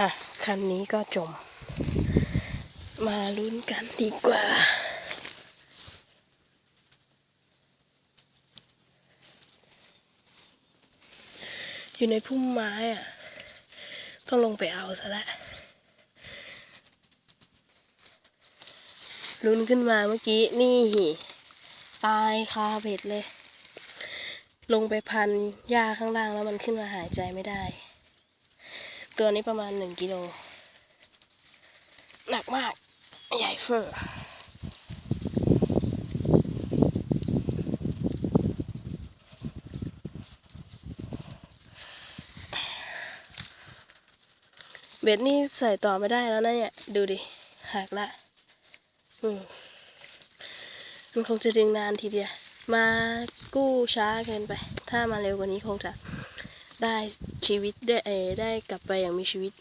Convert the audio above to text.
อะ คันนี้ก็จม มาลุ้นกันดีกว่า อยู่ในพุ่มไม้อะ ต้องลงไปเอาซะแล้วลุ้นขึ้นมาเมื่อกี้ นี่ ตายคาเบ็ดเลย ลงไปพันหญ้าข้างล่างแล้วมันขึ้นมาหายใจไม่ได้ ตัวนี้ประมาณหนึ่งกิโล หนักมาก ใหญ่เฟอร์เบ็ดนี่ใส่ต่อไม่ได้แล้วนะเนี่ย ดูดิ หักละ อืมมันคงจะดึงนานทีเดียว มากู้ช้าเกินไป ถ้ามาเร็วกว่านี้คงจะ ได้ชีวิตได้เออได้กลับไปอย่างมีชีวิต